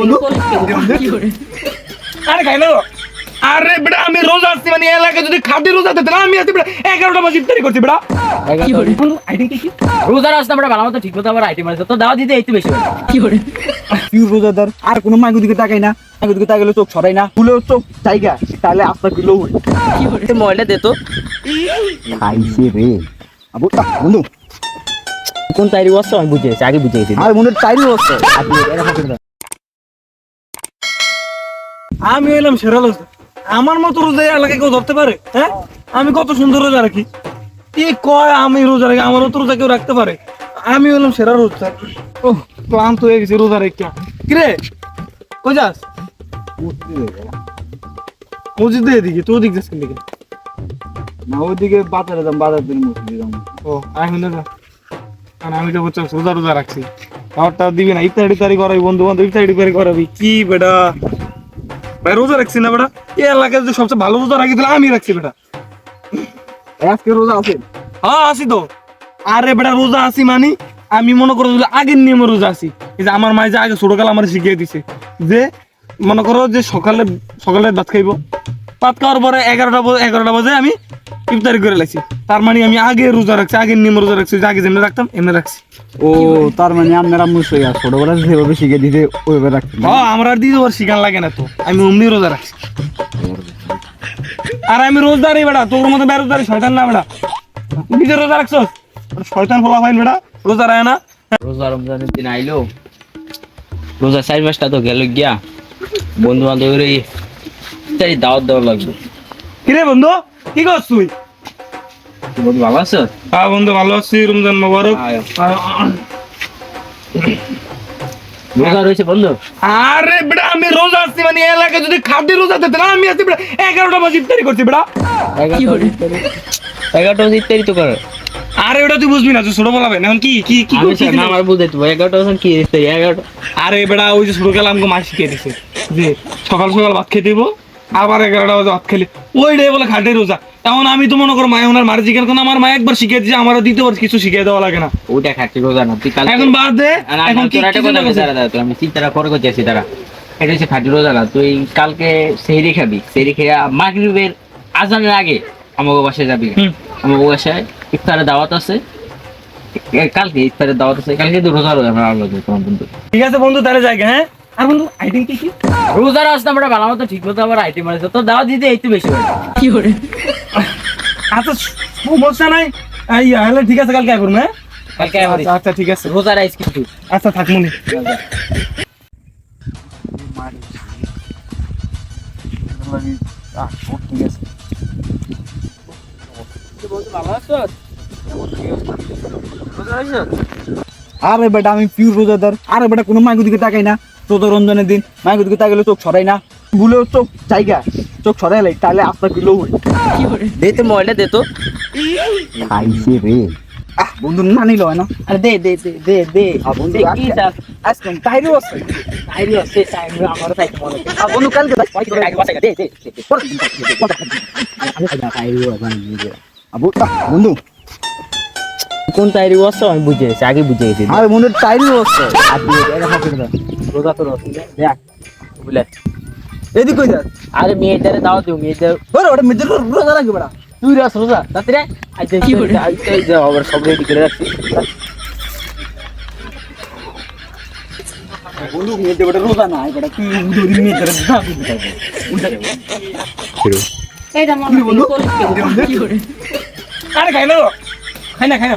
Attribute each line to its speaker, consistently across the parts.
Speaker 1: মনে
Speaker 2: আরে খাই না আরে বেটা আমি রোজা আসছি মানে এলাকায় যদি খাঁটি রোজা দিতে না আমি আসছি বেটা। এগারোটা বাজে ইফতারি করছি বেটা।
Speaker 3: রোজার আসতে আমরা ভালো মতো ঠিক মতো আবার আইটেম আছে তো দাওয়া দিতে একটু বেশি।
Speaker 4: পিউ রোজাদার আর কোনো মাইগু দিকে তাকাই না। মাইগু দিকে তাকাইলে চোখ সরাই না ফুলেও চোখ জায়গা তাহলে আপনার কিলো
Speaker 3: তো মোবাইলটা দে তো।
Speaker 4: খাইছে রে। আবু আহ, বন্ধু।
Speaker 3: কোন তাইরি বসছো আমি বুঝে গেছি আগে বুঝে গেছি।
Speaker 4: আর মনে
Speaker 2: আমি এলাম সেরা লোক। আমার মতো রোজা এই এলাকায় কেউ ধরতে পারে? হ্যাঁ? আমি কত সুন্দর রোজা রাখি। কি কয় আমি রোজা রাখি আমার মতো রোজা কেউ রাখতে পারে? আমি হলাম সেরা রোজা। ও ক্লান্ত হয়ে গেছি রোজা রেখে। কিরে? কই যাস? মসজিদ দিয়ে দিকে তুই দিক যাস কোন দিকে
Speaker 4: না ওইদিকে বাজারে যাম বাজার দিন মসজিদে যাম।
Speaker 2: ও এখন না আর আমি তো বলছি রোজা রোজা রাখছি। আমারটা দিবি না ইফতারি ইফতারি করাবি বন্ধু বান্ধব ইফতারি ইফতারি করাবি। কি বেটা? ভাই রোজা রাখছি না বেটা। এই এলাকায় যে সবচেয়ে ভালো রোজা রাখি তাহলে আমি রাখছি বেটা।
Speaker 4: আজকে রোজা আছে?
Speaker 2: হ্যাঁ আসি তো। আরে বেটা রোজা আসি মানে। আমি মনে করো আগের নিয়মে রোজা আসি এই যে আমার মায়ে যে আগে ছোটকাল আমার শিখিয়ে দিছে যে মনে করো যে সকালে সকালে ভাত খাইবো। ভাত খাওয়ার পরে এগারোটা বাজে এগারোটা বাজে আমি ইফতারি করে লাগছি তার মানে আমি আগে রোজা রাখছি আগের নিয়মে রোজা রাখছি আগে যেমনি রাখতাম এমনি রাখছি।
Speaker 4: ও তার মানে আপনারা মুসই আর ছোটবেলা যেভাবে শিখে দিতে ওইভাবে রাখতেন।
Speaker 2: হ্যাঁ আমার আর দিতে ওর শিকান লাগে না তো আমি অমনি রোজা রাখছি। আর আমি রোজদারি বেটা তোর মতো বেরোজদারি শয়তান না তুই নিজে রোজা রাখছস শয়তান ফলা পাইন বেটা রোজা রায় না।
Speaker 3: রোজা রমজানের দিন আইলো। রোজা চার মাসটা তো গেল গিয়া। বন্ধু বান্ধবের ইত্যাদি দাওয়াত দেওয়া লাগবে।
Speaker 2: কিরে বন্ধু কি করছ তুই?
Speaker 3: বন্ধু ভালো আছো?
Speaker 2: হ্যাঁ বন্ধু ভালো আছি রমজান মোবারক।
Speaker 3: রোজা রয়েছে বন্ধু?
Speaker 2: আরে বেটা আমি রোজা আসছি মানে এই এলাকায় যদি খাদ্য রোজা দিতে না আমি আসছি বেটা। এগারোটা বাজে ইফতারি করছি বেটা।
Speaker 3: এগারোটা বাজে ইত্যাদি তো করে।
Speaker 2: আরে ওটা তুই বুঝবি না তুই ছোট বলা ভাই এখন কি কি কি
Speaker 3: আমি
Speaker 2: করছিস?
Speaker 3: না আমার বুঝতে এগারোটা বাজে কি ইত্যাদি এগারোটা
Speaker 2: আরে বেটা ওই যে ছোট কালে আমাকে মা শিখিয়ে দিছে যে সকাল সকাল ভাত খেতে দিব আবার এগারোটা বাজে ভাত খেলে। ওই ডে বলে খাটে রোজা। এখন আমি তো মনে করো মায় ওনার মারে জিজ্ঞেস আমার মা একবার শিখিয়ে দিয়েছে আমার দ্বিতীয়বার কিছু শিখিয়ে দেওয়া লাগে না।
Speaker 3: ওইটা খাচ্ছি রোজা না তুই কালকে
Speaker 2: এখন বাদ দে এখন কি
Speaker 3: আমি চিন্তাটা করে তারা এটা হচ্ছে খাঁটি রোজা না তুই কালকে সেহরি খাবি সেহরি খেয়ে মাগরিবের আজানের আগে আমাকে বাসায় যাবি। আমাকে বাসায় ইফতারের দাওয়াত আছে। কালকে ইফতারের দাওয়াত আছে কালকে তো রোজা রোজা আমরা আল্লাহ তোমার বন্ধু।
Speaker 2: ঠিক আছে বন্ধু তাহলে যাই হ্যাঁ? আর বন্ধু আইডিং কি কি?
Speaker 3: রোজার আসতে আমরা ভালো মতো ঠিক মতো আবার আইটেম আছে তো দাওয়াত দিতে একটু বেশি হয়
Speaker 2: আচ্ছা সমস্যা নাই এই হলে ঠিক আছে কালকে হ্যাঁ? আচ্ছা, আচ্ছা ঠিক আছে।
Speaker 3: রোজার আইস কিন্তু।
Speaker 2: আচ্ছা থাকমুনি
Speaker 4: আরে বেটা আমি পিউ রোজাদার আরে বেটা কোনো মাইগু দিকে তাকাই না। চোদ্দ রমজানের দিন মাইগু দিকে তাকাইলে চোখ সরাই না ভুলেও চোখ জায়গা চোখ সরাই লাই তাহলে আপনার কিলো
Speaker 3: দে তো মোবাইলটা দে তো
Speaker 4: খাইছে রে আহ বন্ধু না নিল হয় না
Speaker 3: আরে দে দে দে দে দে
Speaker 4: আ, বন্ধু,
Speaker 3: কি চাস?
Speaker 4: আজকে তাইরও আছে
Speaker 3: টাইম আমার তাই মনে হয়।
Speaker 4: আ, বন্ধু কালকে
Speaker 3: দে দে দে,
Speaker 4: বন্ধু
Speaker 3: কোন তাইরি আমি বুঝে গেছি আগে বুঝে গেছি
Speaker 4: আরে মনে তাইরও আছে
Speaker 3: রোজা তো রোজা দেখ বুঝলে
Speaker 4: এদিক কই যাস?
Speaker 3: আরে মেয়েটারে দাও দিও মেয়েটার
Speaker 4: ওরে ওটা মিদের রোজা রাখবে বেটা
Speaker 3: তুই রাস রোজা তাতে আইতে কি করে আইতে যাও আবার সব রেডি করে রাখছি।
Speaker 4: বন্ধু মেয়েদের বেটা রোজা তুই উদরি মেয়েদের যাবি
Speaker 1: এটা
Speaker 2: আরে খাই না না না
Speaker 4: রে তুই
Speaker 2: খাই না।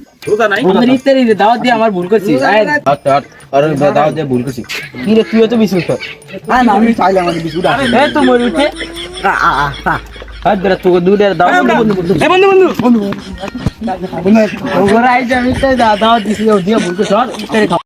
Speaker 2: হ্যাঁ।
Speaker 4: ওই সামনে
Speaker 3: আমার ইত্যাদি দাওয়াত দিয়ে আমার ভুল করছি আয়। হাত হাত আরে দাওয়াত দিয়ে ভুল করছি কি রে তুইও তো বিস্কুট খা
Speaker 4: আরে না আমি চাইলাম আমি বিস্কুট আছে
Speaker 3: এই তো মরে উঠে।
Speaker 4: আ আ আ আ।
Speaker 3: হাত ধরে তোকে দুধের দাও।
Speaker 2: এই বন্ধু, এই বন্ধু, বন্ধু।
Speaker 3: ওরা আইছে আমি তো দাওয়াত দিছি দিয়ে ভুল করছি খাও।